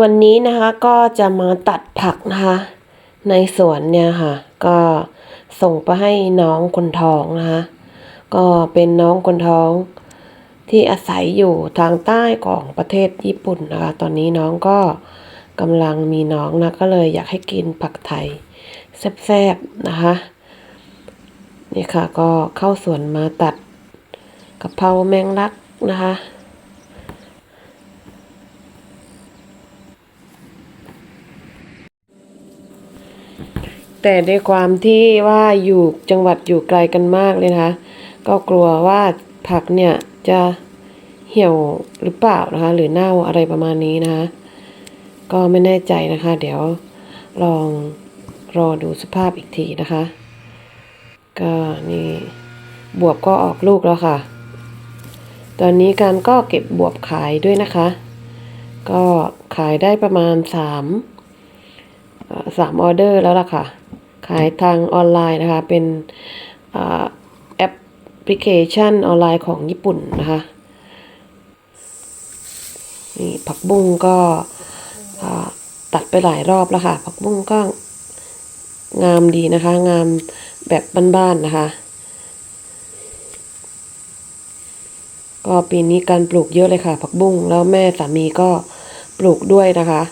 วันนี้นะคะก็จะมาตัดผักนะคะ ในสวนเนี่ยค่ะ ก็ส่งไปให้น้องคนท้องนะคะ ก็เป็นน้องคนท้องที่อาศัยอยู่ทางใต้ของประเทศญี่ปุ่นนะคะ ตอนนี้น้องก็กำลังมีน้องนะก็เลยอยากให้กินผักไทยแซ่บๆนะคะ นี่ค่ะก็เข้าสวนมาตัดกะเพราแมงลักนะคะ แต่ด้วยความที่ว่าอยู่จังหวัดอยู่ไกลกันมากเลยนะคะ ก็กลัวว่าผักเนี่ยจะเหี่ยวหรือเปล่านะคะ หรือเน่าอะไรประมาณนี้นะคะ ก็ไม่แน่ใจนะคะ เดี๋ยวลองรอดูสภาพอีกทีนะคะ ก็นี่บวบก็ออกลูกแล้วค่ะ ตอนนี้การก็เก็บบวบขายด้วยนะคะ ก็ขายได้ประมาณสาม สามออเดอร์แล้วล่ะค่ะ ขายทางออนไลน์นะคะ เป็นอแอปพลิเคชันออนไลน์ของญี่ปุ่นนะคะนี่ผักบุ้งก็ตัดไปหลายรอบแล้วค่ะ ผักบุ้งก็งามดีนะคะ งามแบบบ้านๆนะคะ ก็ปีนี้การปลูกเยอะเลยค่ะ ผักบุ้งแล้วแม่สามีก็ปลูกด้วยนะคะ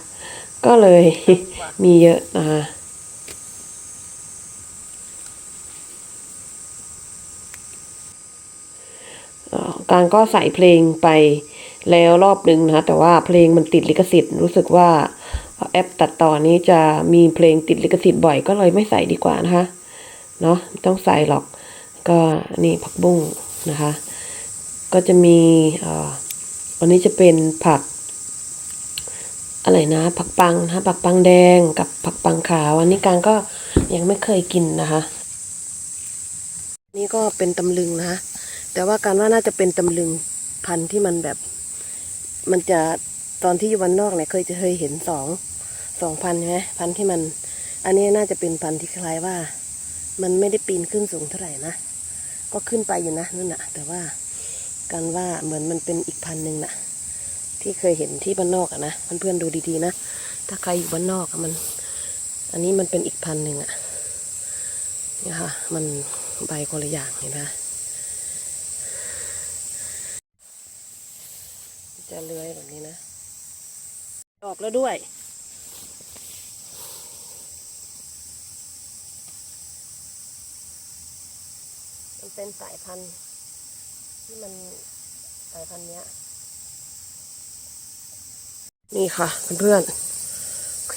ก็เลยมีเยอะนะคะการก็ใส่เพลงไปแล้วรอบหนึ่งนะคะแต่ว่าเพลงมันติดลิขสิทธิ์ รู้สึกว่าแอปตัดต่อนี้จะมีเพลงติดลิขสิทธิ์บ่อยก็เลยไม่ใส่ดีกว่านะคะเนาะต้องใส่หรอกก็นี่ผักบุ้งนะคะ ก็จะมีอ่อวันนี้จะเป็นผัก อะไรนะผักปังนะผักปังแดงกับผักปังขาว อันนี้การก็ยังไม่เคยกินนะคะ นี่ก็เป็นตำลึงนะคะแต่ว่าการว่าน่าจะเป็นตำลึงพันธุ์ที่มันแบบ มันจะตอนที่อยู่วันนอกเนี่ยเคยจะเคยเห็นสองสองพันใช่ไหมพันธุ์ที่มัน อันนี้น่าจะเป็นพันธุ์ที่คล้ายว่า มันไม่ได้ปีนขึ้นสูงเท่าไหร่นะก็ขึ้นไปอยู่นะนั่นนะแต่ว่าการว่าเหมือนมันเป็นอีกพันธุ์หนึ่งน่ะ ที่เคยเห็นที่บ้านนอกอะนะเพื่อนๆดูดีๆนะ ถ้าใครอยู่บ้านนอกอะมัน อันนี้มันเป็นอีกพันหนึ่งอะนี่ค่ะ มันใบคนละอย่างเห็นไหมจะเลื้อยแบบนี้นะ ออกแล้วด้วยมันเป็นสายพันธุ์ที่มันสายพันธุ์เนี้ย นี่ค่ะเพื่อนๆโอเค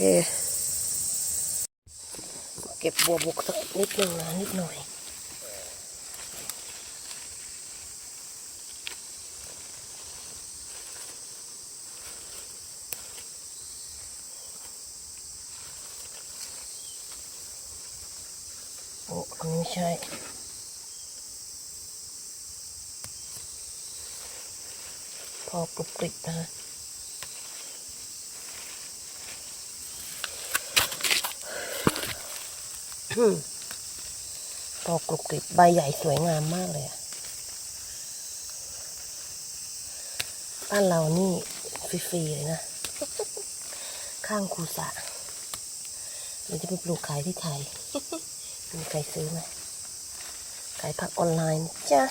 เก็บบัวบุกสักนิดนึงนะนิดหน่อยโอ้อันนี้ไม่ใช่พอกรุบกริบนะฮะอืม พอกรุบกริบใบใหญ่สวยงามมากเลยอะบ้านเรานี่ฟรีๆเลยนะ ข้างคูสะเดี๋ยวจะไปปลูกขายที่ไทย มีใครซื้อไหมขายผักออนไลน์นะจ้ะ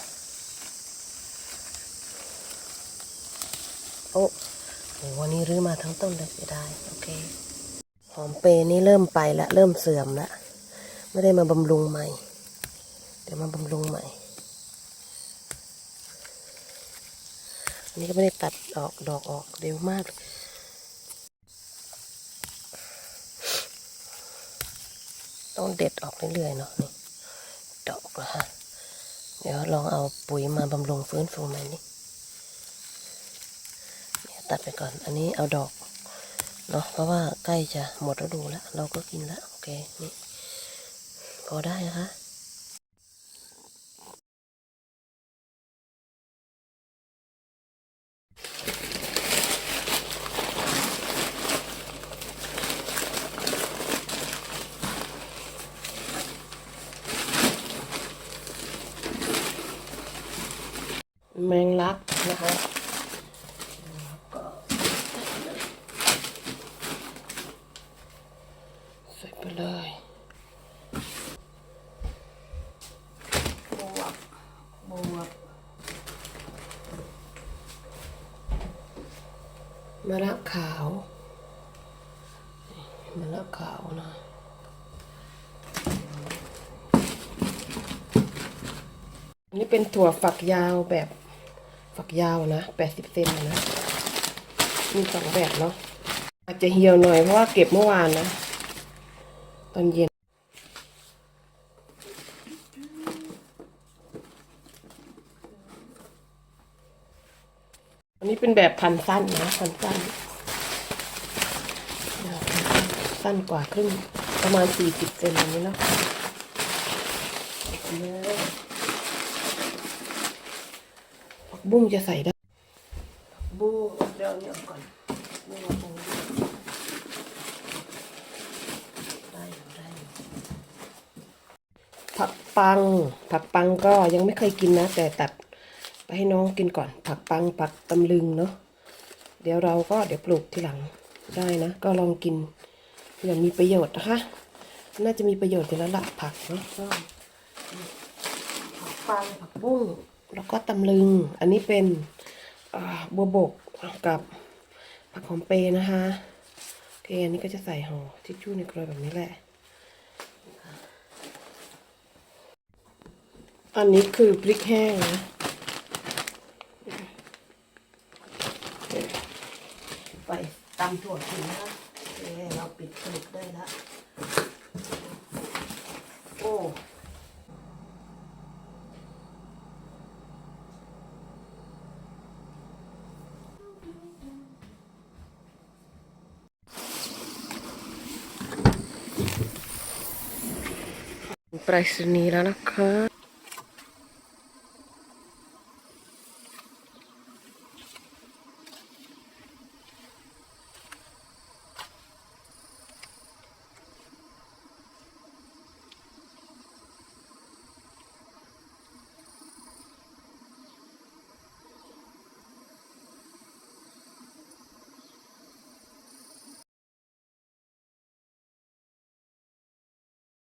โอ้โหวันนี้รื้อมาทั้งต้นเลยเสียดาย โอเค หอมเปรย์นี่เริ่มไปละ เริ่มเสื่อมละ ไม่ได้มาบำรุงใหม่ เดี๋ยวมาบำรุงใหม่ อันนี้ก็ไม่ได้ตัดดอกดอกออกเร็วมากต้องเด็ดออกเรื่อยๆเนาะนี่ดอกนะฮะเดี๋ยวลองเอาปุ๋ยมาบำรุงฟื้นฟูใหม่นี่เนี่ยตัดไปก่อน อันนี้เอาดอกเนาะเพราะว่าใกล้จะหมดฤดูแล้ว เราก็กินแล้วโอเคนี่ อได้นะคะ แมงลักนะคะ มะระขาวมะระขาวนะอันนี้เป็นถั่วฝักยาวแบบฝักยาวนะแปดสิบเซนนะ มีสองแบบเนาะอาจจะเหี่ยวหน่อยเพราะว่าเก็บเมื่อวานนะ ตอนเย็น อันนี้เป็นแบบพันสั้นนะพันสั้นสั้นกว่าครึ่งประมาณสี่สิบเซนอย่างนี้เนาะเนี่ยผักบุ้งจะใส่ได้ผักบุ้งเดี๋ยวเอาเนี่ยออกก่อนบุ้งเอาตรงนี้ได้อยู่ได้อยู่ผักปัง ผักปังก็ยังไม่เคยกินนะ แต่ตัด ไปให้น้องกินก่อน ผักปังผักตำลึงเนาะเดี๋ยวเราก็เดี๋ยวปลูกทีหลังได้นะ ก็ลองกินอย่างมีประโยชน์นะคะ น่าจะมีประโยชน์อยู่แล้วละผักเนาะผักปังผักบุ้งแล้วก็ตำลึง อันนี้เป็นบัวบกกับผักหอมเปรย์นะคะโอเคอันนี้ก็จะใส่ห่อทิชชู่ในกรวยแบบนี้แหละ อันนี้คือพริกแห้งนะ ไปตำถั่วกินนะโอเคเราปิดสนิทได้แล้วโอ้ไปรษณีย์แล้วนะคะ